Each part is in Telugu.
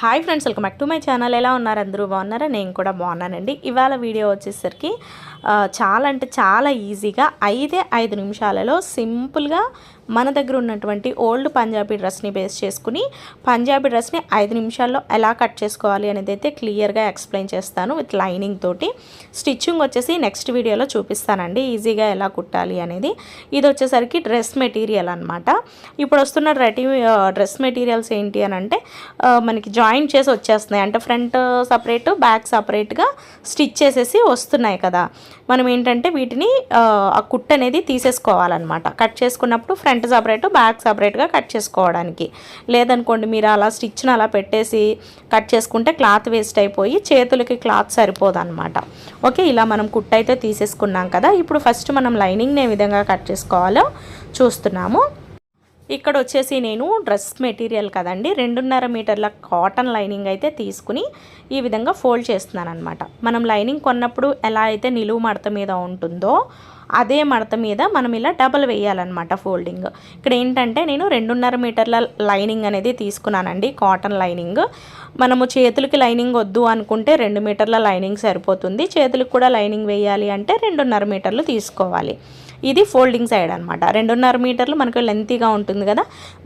Hi friends welcome back to my channel ఎలా ఉన్నారు? అందరూ బాగున్నారా? నేను కూడా బాగున్నానండి. ఇవాళ వీడియో వచ్చేసరికి చాలా అంటే చాలా ఈజీగా ఐదే ఐదు నిమిషాలలో సింపుల్గా మన దగ్గర ఉన్నటువంటి ఓల్డ్ పంజాబీ డ్రెస్ని బేస్ చేసుకుని పంజాబీ డ్రెస్ని ఐదు నిమిషాల్లో ఎలా కట్ చేసుకోవాలి అనేది అయితే క్లియర్గా ఎక్స్ప్లెయిన్ చేస్తాను విత్ లైనింగ్ తోటి. స్టిచ్చింగ్ వచ్చేసి నెక్స్ట్ వీడియోలో చూపిస్తానండి ఈజీగా ఎలా కుట్టాలి అనేది. ఇది వచ్చేసరికి డ్రెస్ మెటీరియల్ అనమాట ఇప్పుడు వస్తున్న రెడీ డ్రెస్ మెటీరియల్స్ ఏంటి అని అంటే మనకి జాయింట్ చేసి వచ్చేస్తున్నాయి. అంటే ఫ్రంట్ సపరేట్ బ్యాక్ సపరేట్గా స్టిచ్ చేసేసి వస్తున్నాయి కదా. మనం ఏంటంటే వీటిని ఆ, ఆ కుట్ అనేది తీసేసుకోవాలన్నమాట. కట్ చేసుకున్నప్పుడు ఫ్రంట్ సపరేట్ బ్యాక్ సపరేట్గా కట్ చేసుకోవడానికి. లేదనుకోండి మీరు అలా స్టిచ్ని అలా పెట్టేసి కట్ చేసుకుంటే క్లాత్ వేస్ట్ అయిపోయి చేతులకి క్లాత్ సరిపోదన్నమాట ఓకే ఇలా మనం కుట్ అయితే తీసేసుకున్నాం కదా. ఇప్పుడు ఫస్ట్ మనం లైనింగ్ని ఏ విధంగా కట్ చేసుకోవాలో చూస్తున్నాము. ఇక్కడ వచ్చేసి నేను డ్రెస్ మెటీరియల్ కదండి రెండున్నర మీటర్ల కాటన్ లైనింగ్ అయితే తీసుకుని ఈ విధంగా ఫోల్డ్ చేస్తున్నాను అనమాట మనం లైనింగ్ కొన్నప్పుడు ఎలా అయితే నిలువు మడత మీద ఉంటుందో అదే మడత మీద మనం ఇలా డబల్ వేయాలన్నమాట ఫోల్డింగ్ ఇక్కడ ఏంటంటే నేను రెండున్నర మీటర్ల లైనింగ్ అనేది తీసుకున్నానండి కాటన్ లైనింగ్ మనము చేతులకి లైనింగ్ వద్దు అనుకుంటే రెండు మీటర్ల లైనింగ్ సరిపోతుంది. చేతులకు కూడా లైనింగ్ వేయాలి అంటే రెండున్నర మీటర్లు తీసుకోవాలి. ఇది ఫోల్డింగ్ సైడ్ అనమాట రెండున్నర మీటర్లు మనకు లెంతీగా ఉంటుంది కదా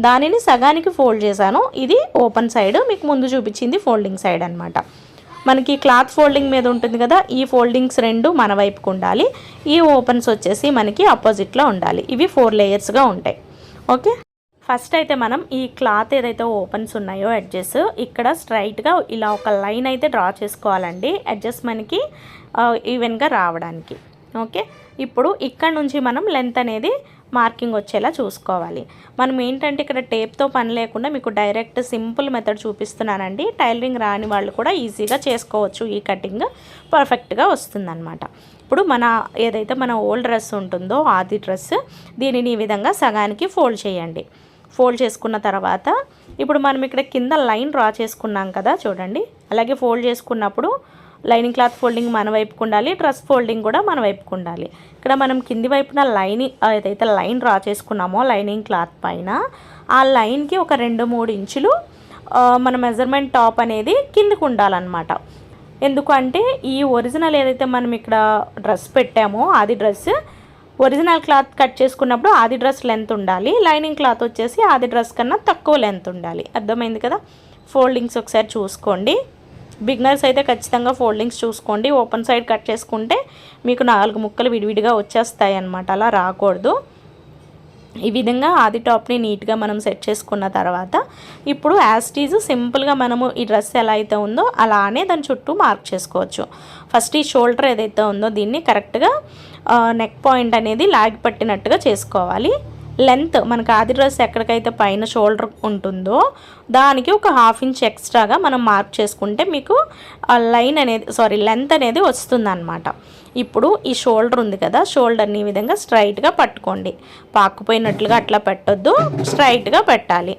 దానిని సగానికి ఫోల్డ్ చేశాను. ఇది ఓపెన్ సైడ్ మీకు ముందు చూపించింది ఫోల్డింగ్ సైడ్ అనమాట మనకి క్లాత్ ఫోల్డింగ్ మీద ఉంటుంది కదా ఈ ఫోల్డింగ్స్ రెండు మన వైపుకు ఉండాలి. ఈ ఓపెన్స్ వచ్చేసి మనకి ఆపోజిట్లో ఉండాలి. ఇవి ఫోర్ లేయర్స్గా ఉంటాయి. ఓకే? ఫస్ట్ అయితే మనం ఈ క్లాత్ ఏదైతే ఓపెన్స్ ఉన్నాయో ఎడ్జెస్ ఇక్కడ స్ట్రైట్గా ఇలా ఒక లైన్ అయితే డ్రా చేసుకోవాలండి. ఎడ్జెస్ మనకి ఈవెన్గా రావడానికి. ఓకే? ఇప్పుడు ఇక్కడ నుంచి మనం లెంత్ అనేది మార్కింగ్ వచ్చేలా చూసుకోవాలి. మనం ఏంటంటే ఇక్కడ టేప్తో పని లేకుండా మీకు డైరెక్ట్ సింపుల్ మెథడ్ చూపిస్తున్నానండి. టైలరింగ్ రాని వాళ్ళు కూడా ఈజీగా చేసుకోవచ్చు. ఈ కటింగ్ పర్ఫెక్ట్గా వస్తుందన్నమాట. ఇప్పుడు మన ఏదైతే మన ఓల్డ్ డ్రెస్ ఉంటుందో ఆది డ్రెస్ దీనిని ఈ విధంగా సగానికి ఫోల్డ్ చేయండి. ఫోల్డ్ చేసుకున్న తర్వాత ఇప్పుడు మనం ఇక్కడ కింద లైన్ డ్రా చేసుకున్నాం కదా చూడండి. అలాగే ఫోల్డ్ చేసుకున్నప్పుడు లైనింగ్ క్లాత్ ఫోల్డింగ్ మన వైపుకు ఉండాలి డ్రెస్ ఫోల్డింగ్ కూడా మన వైపుకు ఉండాలి. ఇక్కడ మనం కింది వైపున లైనింగ్ ఏదైతే లైన్ డ్రా చేసుకున్నామో లైనింగ్ క్లాత్ పైన ఆ లైన్కి ఒక రెండు మూడు ఇంచులు మన మెజర్మెంట్ టాప్ అనేది కిందకు ఉండాలన్నమాట. ఎందుకంటే ఈ ఒరిజినల్ ఏదైతే మనం ఇక్కడ డ్రెస్ పెట్టామో అది డ్రెస్ ఒరిజినల్ క్లాత్ కట్ చేసుకున్నప్పుడు ఆది డ్రెస్ లెంత్ ఉండాలి లైనింగ్ క్లాత్ వచ్చేసి ఆది డ్రెస్ కన్నా తక్కువ లెంత్ ఉండాలి. అర్థమైంది కదా? ఫోల్డింగ్స్ ఒకసారి చూసుకోండి. బిగినర్స్ అయితే ఖచ్చితంగా ఫోల్డింగ్స్ చూసుకోండి. ఓపెన్ సైడ్ కట్ చేసుకుంటే మీకు నాలుగు ముక్కలు విడివిడిగా వచ్చేస్తాయి అన్నమాట అలా రాకూడదు. ఈ విధంగా ఆది టాప్ని నీట్గా మనం సెట్ చేసుకున్న తర్వాత ఇప్పుడు యాస్టీజ్ సింపుల్గా మనము ఈ డ్రెస్ ఎలా అయితే ఉందో అలానే దాని చుట్టూ మార్క్ చేసుకోవచ్చు. ఫస్ట్ ఈ షోల్డర్ ఏదైతే ఉందో దీన్ని కరెక్ట్గా నెక్ పాయింట్ అనేది లాగి పట్టినట్టుగా చేసుకోవాలి. లెంత్ మనకు ఆది డ్రెస్ ఎక్కడికైతే పైన షోల్డర్ ఉంటుందో దానికి ఒక హాఫ్ ఇంచ్ ఎక్స్ట్రాగా మనం మార్క్ చేసుకుంటే మీకు ఆ లైన్ అనేది సారీ లెంత్ అనేది వస్తుందన్నమాట. ఇప్పుడు ఈ షోల్డర్ ఉంది కదా షోల్డర్ని ఈ విధంగా స్ట్రైట్గా పట్టుకోండి. పాకుపోయినట్లుగా అట్లా పెట్టొద్దు స్ట్రైట్గా పెట్టాలి.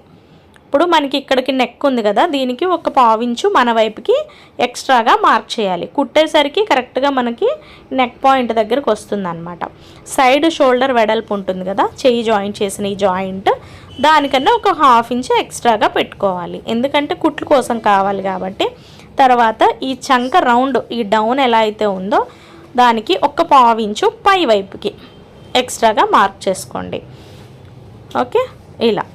ఇప్పుడు మనకి ఇక్కడికి నెక్ ఉంది కదా దీనికి ఒక పావించు మన వైపుకి ఎక్స్ట్రాగా మార్క్ చేయాలి. కుట్టేసరికి కరెక్ట్గా మనకి నెక్ పాయింట్ దగ్గరకు వస్తుంది అనమాట సైడ్ షోల్డర్ వెడల్పు ఉంటుంది కదా చెయ్యి జాయింట్ చేసిన ఈ జాయింట్ దానికన్నా ఒక హాఫ్ ఇంచ్ ఎక్స్ట్రాగా పెట్టుకోవాలి. ఎందుకంటే కుట్లు కోసం కావాలి కాబట్టి. తర్వాత ఈ చంక రౌండ్ ఈ డౌన్ ఎలా అయితే ఉందో దానికి ఒక పావించు పై వైపుకి ఎక్స్ట్రాగా మార్క్ చేసుకోండి. ఓకే ఇలా.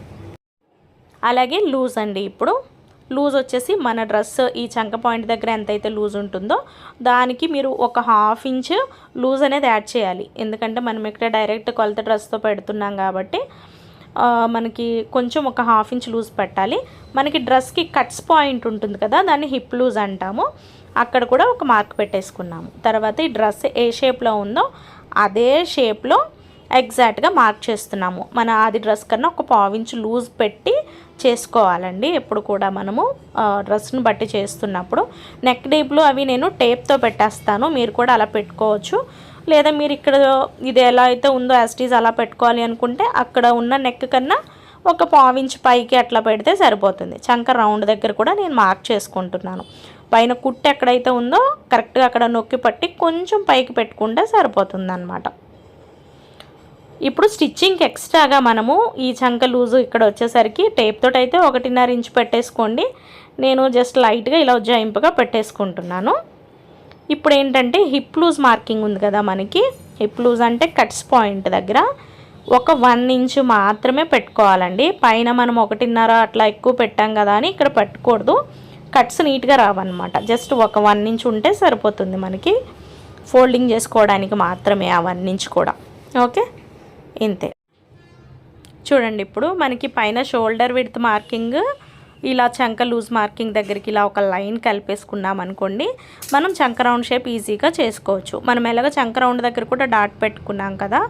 అలాగే లూజ్ అండి ఇప్పుడు. లూజ్ వచ్చేసి మన డ్రెస్ ఈ చంక పాయింట్ దగ్గర ఎంతైతే లూజ్ ఉంటుందో దానికి మీరు ఒక హాఫ్ ఇంచ్ లూజ్ అనేది యాడ్ చేయాలి. ఎందుకంటే మనం ఇక్కడ డైరెక్ట్ కొలత డ్రెస్తో పెడుతున్నాం కాబట్టి మనకి కొంచెం ఒక హాఫ్ ఇంచ్ లూజ్ పెట్టాలి. మనకి డ్రెస్కి కట్స్ పాయింట్ ఉంటుంది కదా దాన్ని హిప్ లూజ్ అంటాము. అక్కడ కూడా ఒక మార్క్ పెట్టేసుకున్నాము. తర్వాత ఈ డ్రెస్ ఏ షేప్లో ఉందో అదే షేప్లో ఎగ్జాక్ట్గా మార్క్ చేస్తున్నాము. మన అది డ్రెస్ కన్నా ఒక పావించు లూజ్ పెట్టి చేసుకోవాలండి. ఎప్పుడు కూడా మనము డ్రెస్ను డ్రెస్ని బట్టి చేస్తున్నప్పుడు. నెక్ డీప్లు అవి నేను టేప్తో పెట్టేస్తాను. మీరు కూడా అలా పెట్టుకోవచ్చు. లేదా మీరు ఇక్కడ ఇది ఎలా అయితే ఉందో యాస్టీజ్ అలా పెట్టుకోవాలి అనుకుంటే అక్కడ ఉన్న నెక్ కన్నా ఒక పావించి పైకి అట్లా పెడితే సరిపోతుంది. చంక రౌండ్ దగ్గర కూడా నేను మార్క్ చేసుకుంటున్నాను. పైన కుట్టు ఎక్కడైతే ఉందో కరెక్ట్గా అక్కడ నొక్కి పట్టి కొంచెం పైకి పెట్టుకుంటే సరిపోతుంది అనమాట ఇప్పుడు స్టిచ్చింగ్కి ఎక్స్ట్రాగా మనము ఈ చంక లూజు ఇక్కడ వచ్చేసరికి టేప్ తోటి అయితే ఒకటిన్నర ఇంచు పెట్టేసుకోండి. నేను జస్ట్ లైట్గా ఇలా ఉజ్జాయింపుగా పెట్టేసుకుంటున్నాను. ఇప్పుడు ఏంటంటే హిప్ లూజ్ మార్కింగ్ ఉంది కదా మనకి. హిప్ లూజ్ అంటే కట్స్ పాయింట్ దగ్గర. ఒక వన్ ఇంచు మాత్రమే పెట్టుకోవాలండి. పైన మనం ఒకటిన్నర అట్లా ఎక్కువ పెట్టాం కదా అని ఇక్కడ పెట్టకూడదు. కట్స్ నీట్గా రావన్నమాట. జస్ట్ ఒక వన్ ఇంచ్ ఉంటే సరిపోతుంది మనకి. ఫోల్డింగ్ చేసుకోవడానికి మాత్రమే ఆ వన్ ఇంచ్ కూడా. ఓకే? ఇంతే. చూడండి ఇప్పుడు మనకి పైన షోల్డర్ విడ్త్ మార్కింగ్ ఇలా చంక లూజ్ మార్కింగ్ దగ్గరికి ఇలా ఒక లైన్ కలిపేసుకున్నాం అనుకోండి మనం చంక రౌండ్ షేప్ ఈజీగా చేసుకోవచ్చు. మనం ఎలాగ చంక రౌండ్ దగ్గర కూడా డాట్ పెట్టుకున్నాం కదా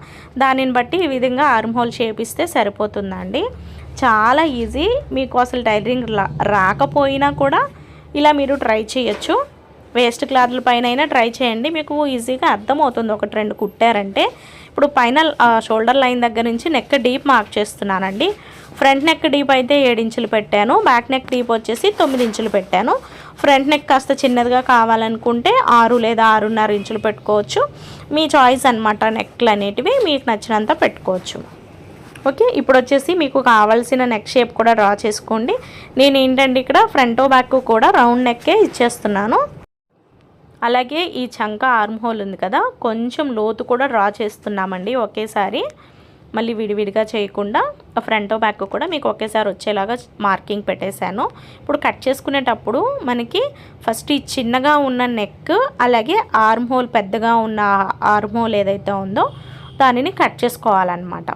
దానిని బట్టి ఈ విధంగా ఆర్మ్ హోల్ షేప్ ఇస్తే సరిపోతుందండి. చాలా ఈజీ మీకు అసలు టైలరింగ్ రాకపోయినా కూడా ఇలా మీరు ట్రై చేయొచ్చు. వేస్ట్ క్లాత్ల పైన అయినా ట్రై చేయండి మీకు ఈజీగా అర్థమవుతుంది. ఒకటి రెండు కుట్టారంటే ఇప్పుడు పైన షోల్డర్ లైన్ దగ్గర నుంచి నెక్ డీప్ మార్క్ చేస్తున్నానండి. ఫ్రంట్ నెక్ డీప్ అయితే ఇంచులు పెట్టాను. బ్యాక్ నెక్ డీప్ వచ్చేసి తొమ్మిది ఇంచులు పెట్టాను. ఫ్రంట్ నెక్ కాస్త చిన్నదిగా కావాలనుకుంటే ఆరు లేదా ఆరున్నర ఇంచులు పెట్టుకోవచ్చు. మీ చాయిస్ అనమాట నెక్లు అనేటివి మీకు నచ్చినంత పెట్టుకోవచ్చు. ఓకే ఇప్పుడు వచ్చేసి మీకు కావాల్సిన నెక్ షేప్ కూడా డ్రా చేసుకోండి. నేను ఏంటంటే ఇక్కడ ఫ్రంట్ బ్యాక్ కూడా రౌండ్ నెక్కే ఇచ్చేస్తున్నాను. అలాగే ఈ చంక ఆర్మ్ హోల్ ఉంది కదా కొంచెం లోతు కూడా డ్రా చేస్తున్నామండి ఒకేసారి. మళ్ళీ విడివిడిగా చేయకుండా ఫ్రంట్ బ్యాక్ కూడా మీకు ఒకేసారి వచ్చేలాగా మార్కింగ్ పెట్టేశాను. ఇప్పుడు కట్ చేసుకునేటప్పుడు మనకి ఫస్ట్ ఈ చిన్నగా ఉన్న నెక్ అలాగే ఆర్మ్ హోల్ పెద్దగా ఉన్న ఆర్మ్ హోల్ ఏదైతే ఉందో దానిని కట్ చేసుకోవాలన్నమాట.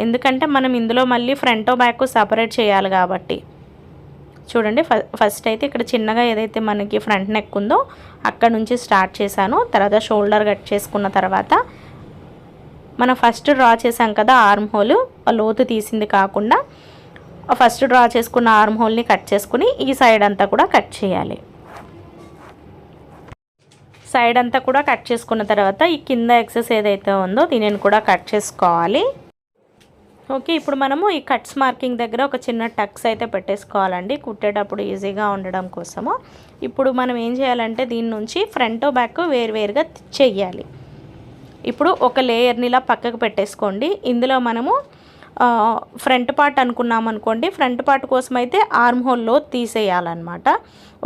ఎందుకంటే మనం ఇందులో మళ్ళీ ఫ్రంట్ బ్యాక్ సపరేట్ చేయాలి కాబట్టి. చూడండి ఫస్ట్ అయితే ఇక్కడ చిన్నగా ఏదైతే మనకి ఫ్రంట్ నెక్ ఉందో అక్కడ నుంచి స్టార్ట్ చేశాను. తర్వాత షోల్డర్ కట్ చేసుకున్న తర్వాత మనం ఫస్ట్ డ్రా చేసాం కదా ఆర్మ్ హోల్ లోతు తీసింది కాకుండా ఫస్ట్ డ్రా చేసుకున్న ఆర్మ్ హోల్ని కట్ చేసుకుని ఈ సైడ్ అంతా కూడా కట్ చేయాలి. సైడ్ అంతా కూడా కట్ చేసుకున్న తర్వాత ఈ కింద ఎక్సెస్ ఏదైతే ఉందో దీనిని కూడా కట్ చేసుకోవాలి. ఓకే ఇప్పుడు మనము ఈ కట్స్ మార్కింగ్ దగ్గర ఒక చిన్న టక్స్ అయితే పెట్టేసుకోవాలండి. కుట్టేటప్పుడు ఈజీగా ఉండడం కోసము. ఇప్పుడు మనం ఏం చేయాలంటే దీని నుంచి ఫ్రంట్ బ్యాక్ వేరువేరుగా చెయ్యాలి ఇప్పుడు ఒక లేయర్ని ఇలా పక్కకు పెట్టేసుకోండి. ఇందులో మనము ఫ్రంట్ పార్ట్ అనుకున్నాం అనుకోండి. ఫ్రంట్ పార్ట్ కోసం అయితే ఆర్మ్ హోల్లో తీసేయాలన్నమాట.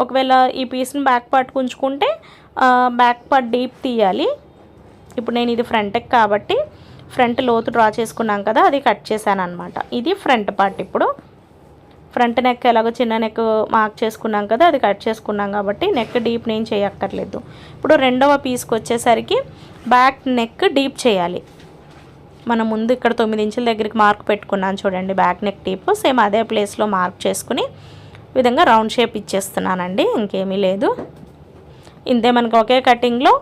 ఒకవేళ ఈ పీస్ని బ్యాక్ పార్ట్ ఉంచుకుంటే బ్యాక్ పార్ట్ డీప్ తీయాలి. ఇప్పుడు నేను ఇది ఫ్రంట్కి కాబట్టి ఫ్రంట్ లోతు డ్రా చేసుకున్నాం కదా అది కట్ చేశాను అనమాట ఇది ఫ్రంట్ పార్ట్ ఇప్పుడు. ఫ్రంట్ నెక్ ఎలాగో చిన్న నెక్ మార్క్ చేసుకున్నాం కదా అది కట్ చేసుకున్నాం కాబట్టి నెక్ డీప్ నేను చేయక్కర్లేదు. ఇప్పుడు రెండవ పీస్కి వచ్చేసరికి బ్యాక్ నెక్ డీప్ చేయాలి. మనం ముందు ఇక్కడ తొమ్మిది ఇంచుల దగ్గరికి మార్క్ పెట్టుకున్నాను చూడండి బ్యాక్ నెక్ డీప్. సేమ్ అదే ప్లేస్లో మార్క్ చేసుకుని విధంగా రౌండ్ షేప్ ఇచ్చేస్తున్నానండి ఇంకేమీ లేదు. ఇంతే మనకు ఒకే కటింగ్లో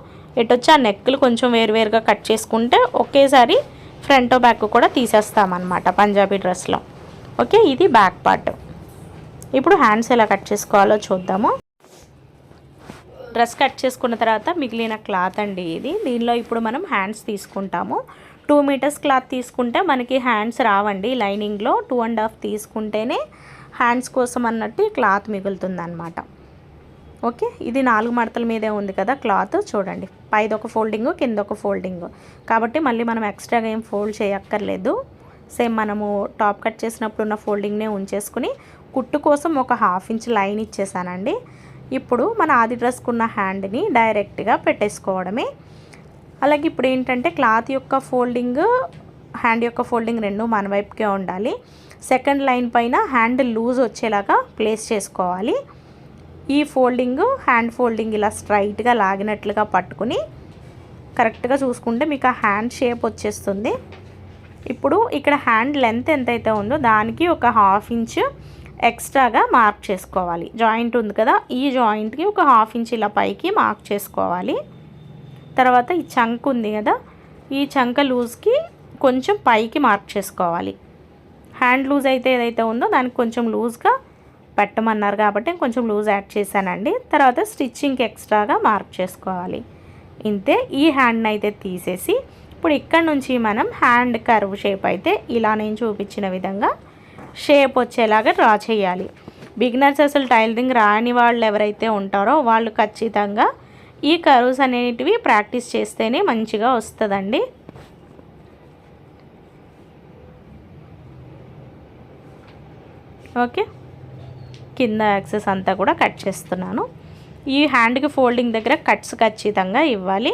ఎటొచ్చి? ఆ నెక్కులు కొంచెం వేరువేరుగా కట్ చేసుకుంటే ఒకేసారి ఫ్రంట్ బ్యాక్ కూడా తీసేస్తామన్నమాట పంజాబీ డ్రెస్లో. ఓకే? ఇది బ్యాక్ పార్ట్. ఇప్పుడు హ్యాండ్స్ ఎలా కట్ చేసుకోవాలో చూద్దాము. డ్రెస్ కట్ చేసుకున్న తర్వాత మిగిలిన క్లాత్ అండి ఇది. దీనిలో ఇప్పుడు మనం హ్యాండ్స్ తీసుకుంటాము. టూ మీటర్స్ క్లాత్ తీసుకుంటే మనకి హ్యాండ్స్ రావండి. లైనింగ్లో టూ అండ్ హాఫ్ తీసుకుంటేనే హ్యాండ్స్ కోసం అన్నట్టు క్లాత్ మిగులుతుందన్నమాట. ఓకే? ఇది నాలుగు మడతల మీదే ఉంది కదా క్లాత్. చూడండి. పైది ఒక ఫోల్డింగ్ కింద ఒక ఫోల్డింగ్. కాబట్టి మళ్ళీ మనం ఎక్స్ట్రాగా ఏం ఫోల్డ్ చేయక్కర్లేదు. సేమ్ మనము టాప్ కట్ చేసినప్పుడు ఉన్న ఫోల్డింగ్నే ఉంచేసుకుని కుట్టు కోసం ఒక హాఫ్ ఇంచ్ లైన్ ఇచ్చేసానండి. ఇప్పుడు మన ఆది డ్రెస్కున్న హ్యాండ్ని డైరెక్ట్గా పెట్టేసుకోవడమే. అలాగే ఇప్పుడు ఏంటంటే క్లాత్ యొక్క ఫోల్డింగ్ హ్యాండ్ యొక్క ఫోల్డింగ్ రెండు మన వైపుకే ఉండాలి. సెకండ్ లైన్ పైన హ్యాండ్ లూజ్ వచ్చేలాగా ప్లేస్ చేసుకోవాలి. ఈ ఫోల్డింగ్ హ్యాండ్ ఫోల్డింగ్ ఇలా స్ట్రైట్గా లాగినట్లుగా పట్టుకుని కరెక్ట్గా చూసుకుంటే మీకు ఆ హ్యాండ్ షేప్ వచ్చేస్తుంది. ఇప్పుడు ఇక్కడ హ్యాండ్ లెంత్ ఎంతైతే ఉందో దానికి ఒక హాఫ్ ఇంచ్ ఎక్స్ట్రాగా మార్క్ చేసుకోవాలి. జాయింట్ ఉంది కదా ఈ జాయింట్కి ఒక హాఫ్ ఇంచ్ ఇలా పైకి మార్క్ చేసుకోవాలి. తర్వాత ఈ చంక్ ఉంది కదా ఈ చంక లూజ్కి కొంచెం పైకి మార్క్ చేసుకోవాలి. హ్యాండ్ లూజ్ అయితే ఏదైతే ఉందో దానికి కొంచెం లూజ్గా పెట్టమన్నారు కాబట్టి కొంచెం లూజ్ యాడ్ చేశానండి. తర్వాత స్టిచ్చింగ్కి ఎక్స్ట్రాగా మార్క్ చేసుకోవాలి. ఇంతే ఈ హ్యాండ్ని అయితే తీసేసి ఇప్పుడు ఇక్కడ నుంచి మనం హ్యాండ్ కర్వ్ షేప్ అయితే ఇలా నేను చూపించిన విధంగా షేప్ వచ్చేలాగా డ్రా చేయాలి. బిగినర్స్ అసలు టైలరింగ్ రాని వాళ్ళు ఎవరైతే ఉంటారో వాళ్ళు ఖచ్చితంగా ఈ కర్వ్స్ అనేటివి ప్రాక్టీస్ చేస్తేనే మంచిగా వస్తుందండి. ఓకే? కింద యాక్సెస్ అంతా కూడా కట్ చేస్తున్నాను. ఈ హ్యాండ్కి ఫోల్డింగ్ దగ్గర కట్స్ ఖచ్చితంగా ఇవ్వాలి.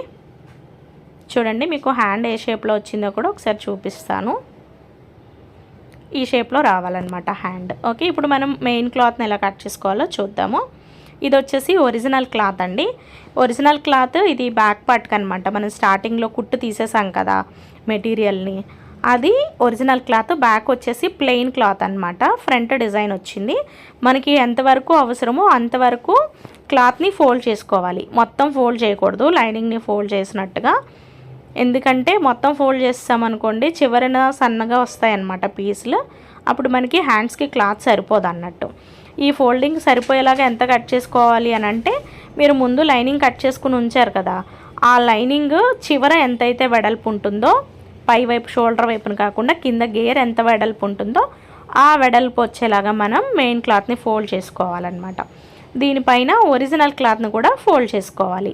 చూడండి మీకు హ్యాండ్ ఏ షేప్లో వచ్చిందో కూడా ఒకసారి చూపిస్తాను. ఈ షేప్లో రావాలన్నమాట హ్యాండ్. ఓకే ఇప్పుడు మనం మెయిన్ క్లాత్ని ఎలా కట్ చేసుకోవాలో చూద్దాము. ఇది వచ్చేసి ఒరిజినల్ క్లాత్ అండి. ఒరిజినల్ క్లాత్ ఇది బ్యాక్ పార్ట్కి అనమాట మనం స్టార్టింగ్లో కుట్టు తీసేసాం కదా మెటీరియల్ని. అది ఒరిజినల్ క్లాత్ బ్యాక్ వచ్చేసి ప్లెయిన్ క్లాత్ అనమాట ఫ్రంట్ డిజైన్ వచ్చింది. మనకి ఎంతవరకు అవసరమో అంతవరకు క్లాత్ని ఫోల్డ్ చేసుకోవాలి. మొత్తం ఫోల్డ్ చేయకూడదు. లైనింగ్ని ఫోల్డ్ చేసినట్టుగా. ఎందుకంటే మొత్తం ఫోల్డ్ చేస్తామనుకోండి చివరిన సన్నగా వస్తాయన్నమాట పీసులు. అప్పుడు మనకి హ్యాండ్స్కి క్లాత్ సరిపోదు అన్నట్టు. ఈ ఫోల్డింగ్ సరిపోయేలాగా ఎంత కట్ చేసుకోవాలి అని అంటే మీరు ముందు లైనింగ్ కట్ చేసుకుని ఉంచారు కదా. ఆ లైనింగ్ చివర ఎంతైతే వెడల్పు ఉంటుందో పై వైపు షోల్డర్ వైపును కాకుండా కింద గేర్ ఎంత వెడల్పు ఉంటుందో ఆ వెడల్పు వచ్చేలాగా మనం మెయిన్ క్లాత్ని ఫోల్డ్ చేసుకోవాలన్నమాట. దీనిపైన ఒరిజినల్ క్లాత్ని కూడా ఫోల్డ్ చేసుకోవాలి.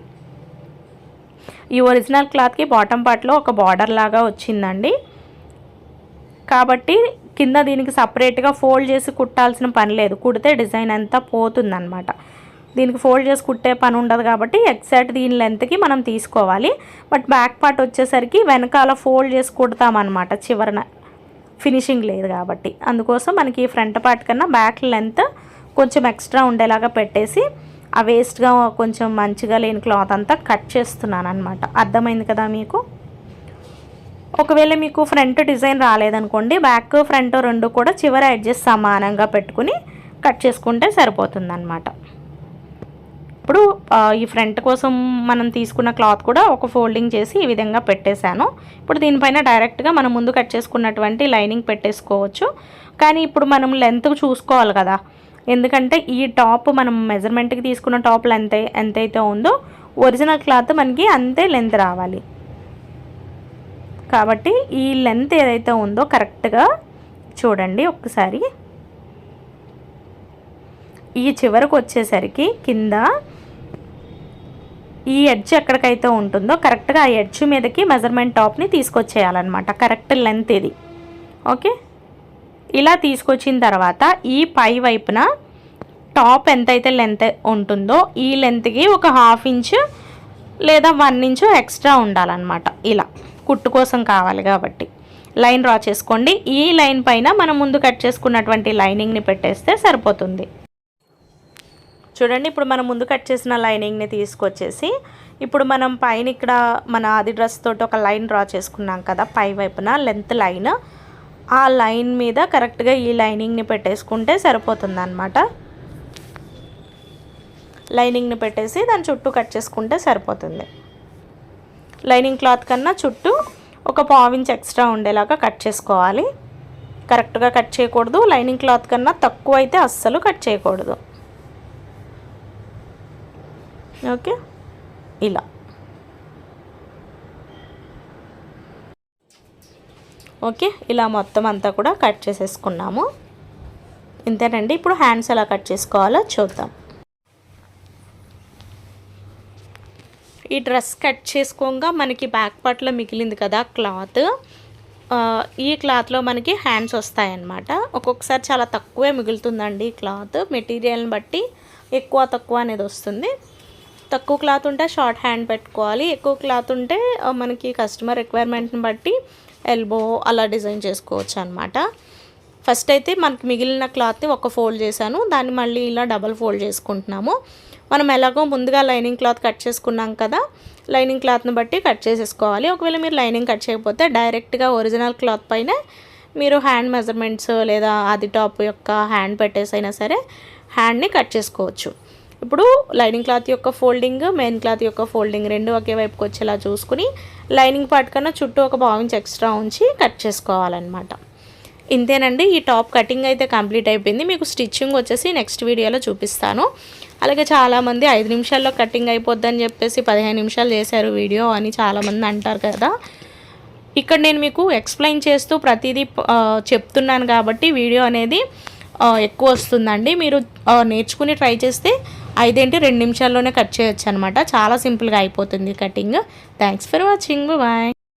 ఈ ఒరిజినల్ క్లాత్కి బాటమ్ పార్ట్లో ఒక బార్డర్ లాగా వచ్చిందండి. కాబట్టి కింద దీనికి సపరేట్గా ఫోల్డ్ చేసి కుట్టాల్సిన పని లేదు. కుడితే డిజైన్ అంతా పోతుందన్నమాట. దీనికి ఫోల్డ్ చేసి కుట్టే పని ఉండదు కాబట్టి ఎగ్జాక్ట్ దీని లెంత్కి మనం తీసుకోవాలి. బట్ బ్యాక్ పార్ట్ వచ్చేసరికి వెనకాల ఫోల్డ్ చేసి కుడతామన్నమాట చివరన. ఫినిషింగ్ లేదు కాబట్టి. అందుకోసం మనకి ఫ్రంట్ పార్ట్ కన్నా బ్యాక్ లెంత్ కొంచెం ఎక్స్ట్రా ఉండేలాగా పెట్టేసి ఆ వేస్ట్గా కొంచెం మంచిగా లేని క్లాత్ అంతా కట్ చేస్తున్నాను అనమాట అర్థమైంది కదా మీకు? ఒకవేళ మీకు ఫ్రంట్ డిజైన్ రాలేదనుకోండి బ్యాక్ ఫ్రంట్ రెండు కూడా చివర అడ్జస్ట్ సమానంగా పెట్టుకుని కట్ చేసుకుంటే సరిపోతుంది ఇప్పుడు ఈ ఫ్రంట్ కోసం మనం తీసుకున్న క్లాత్ కూడా ఒక ఫోల్డింగ్ చేసి ఈ విధంగా పెట్టేశాను. ఇప్పుడు దీనిపైన డైరెక్ట్గా మనం ముందు కట్ చేసుకున్నటువంటి లైనింగ్ పెట్టేసుకోవచ్చు. కానీ ఇప్పుడు మనం లెంత్ చూసుకోవాలి కదా. ఎందుకంటే ఈ టాప్ మనం మెజర్మెంట్కి తీసుకున్న టాప్ లెంత్ ఎంతైతే ఉందో ఒరిజినల్ క్లాత్ మనకి అంతే లెంత్ రావాలి. కాబట్టి ఈ లెంత్ ఏదైతే ఉందో కరెక్ట్గా చూడండి ఒక్కసారి. ఈ చివరకు వచ్చేసరికి కింద ఈ ఎడ్జ్ ఎక్కడికైతే ఉంటుందో కరెక్ట్గా ఆ ఎడ్జ్ మీదకి మెజర్మెంట్ టాప్ని తీసుకొచ్చేయాలన్నమాట. కరెక్ట్ లెంత్ ఇది. ఓకే? ఇలా తీసుకొచ్చిన తర్వాత ఈ పై వైపున టాప్ ఎంతైతే లెంత్ ఉంటుందో ఈ లెంత్కి ఒక హాఫ్ ఇంచ్ లేదా వన్ ఇంచ్ ఎక్స్ట్రా ఉండాలన్నమాట. ఇలా. కుట్టు కోసం కావాలి కాబట్టి. లైన్ డ్రా చేసుకోండి. ఈ లైన్ పైన మనం ముందు కట్ చేసుకున్నటువంటి లైనింగ్ని పెట్టేస్తే సరిపోతుంది. చూడండి ఇప్పుడు మనం ముందు కట్ చేసిన లైనింగ్ని తీసుకొచ్చేసి ఇప్పుడు మనం పైన ఇక్కడ మన ఆది డ్రెస్ తోటి ఒక లైన్ డ్రా చేసుకున్నాం కదా పై వైపున లెంత్ లైన్. ఆ లైన్ మీద కరెక్ట్గా ఈ లైనింగ్ని పెట్టేసుకుంటే సరిపోతుంది అనమాట లైనింగ్ని పెట్టేసి దాని చుట్టూ కట్ చేసుకుంటే సరిపోతుంది. లైనింగ్ క్లాత్ కన్నా చుట్టూ ఒక పావించ్ ఎక్స్ట్రా ఉండేలాగా కట్ చేసుకోవాలి. కరెక్ట్గా కట్ చేయకూడదు. లైనింగ్ క్లాత్ కన్నా తక్కువ అయితే అస్సలు కట్ చేయకూడదు. ఓకే? ఇలా. ఓకే ఇలా మొత్తం అంతా కూడా కట్ చేసేసుకున్నాము. ఇంతేనండి ఇప్పుడు హ్యాండ్స్ ఎలా కట్ చేసుకోవాలో చూద్దాం. ఈ డ్రెస్ కట్ చేసుకోగా మనకి బ్యాక్ పార్ట్లో మిగిలింది కదా క్లాత్. ఈ క్లాత్లో మనకి హ్యాండ్స్ వస్తాయన్నమాట. ఒక్కొక్కసారి చాలా తక్కువే మిగులుతుందండి క్లాత్. మెటీరియల్ని బట్టి ఎక్కువ తక్కువ అనేది వస్తుంది. తక్కువ క్లాత్ ఉంటే షార్ట్ హ్యాండ్ పెట్టుకోవాలి. ఎక్కువ క్లాత్ ఉంటే మనకి కస్టమర్ రిక్వైర్మెంట్ని బట్టి ఎల్బో అలా డిజైన్ చేసుకోవచ్చు అనమాట ఫస్ట్ అయితే మనకి మిగిలిన క్లాత్ ఒక ఫోల్డ్ చేశాను. దాన్ని మళ్ళీ ఇలా డబల్ ఫోల్డ్ చేసుకుంటున్నాము. మనం ఎలాగో ముందుగా లైనింగ్ క్లాత్ కట్ చేసుకున్నాం కదా లైనింగ్ క్లాత్ని బట్టి కట్ చేసేసుకోవాలి. ఒకవేళ మీరు లైనింగ్ కట్ చేయకపోతే డైరెక్ట్గా ఒరిజినల్ క్లాత్ పైన మీరు హ్యాండ్ మెజర్మెంట్స్ లేదా అది టాప్ యొక్క హ్యాండ్ పెట్టేసైనా సరే హ్యాండ్ని కట్ చేసుకోవచ్చు. ఇప్పుడు లైనింగ్ క్లాత్ యొక్క ఫోల్డింగ్ మెయిన్ క్లాత్ యొక్క ఫోల్డింగ్ రెండు ఒకే వైపుకి వచ్చేలా చూసుకుని లైనింగ్ పార్ట్ కన్నా చుట్టూ ఒక బావించి ఎక్స్ట్రా ఉంచి కట్ చేసుకోవాలన్నమాట. ఇంతేనండి ఈ టాప్ కటింగ్ అయితే కంప్లీట్ అయిపోయింది. మీకు స్టిచ్చింగ్ వచ్చేసి నెక్స్ట్ వీడియోలో చూపిస్తాను. అలాగే చాలామంది ఐదు నిమిషాల్లో కటింగ్ అయిపోద్దని చెప్పేసి పదిహేను నిమిషాలు చేశారు వీడియో అని చాలామంది అంటారు కదా. ఇక్కడ నేను మీకు ఎక్స్ప్లెయిన్ చేస్తూ ప్రతిదీ చెప్తున్నాను కాబట్టి వీడియో అనేది ఎక్కువ వస్తుందండి. మీరు నేర్చుకుని ట్రై చేస్తే ఐదేంటి రెండు నిమిషాల్లోనే కట్ చేయొచ్చు అనమాట చాలా సింపుల్గా అయిపోతుంది cutting. Thanks for watching bye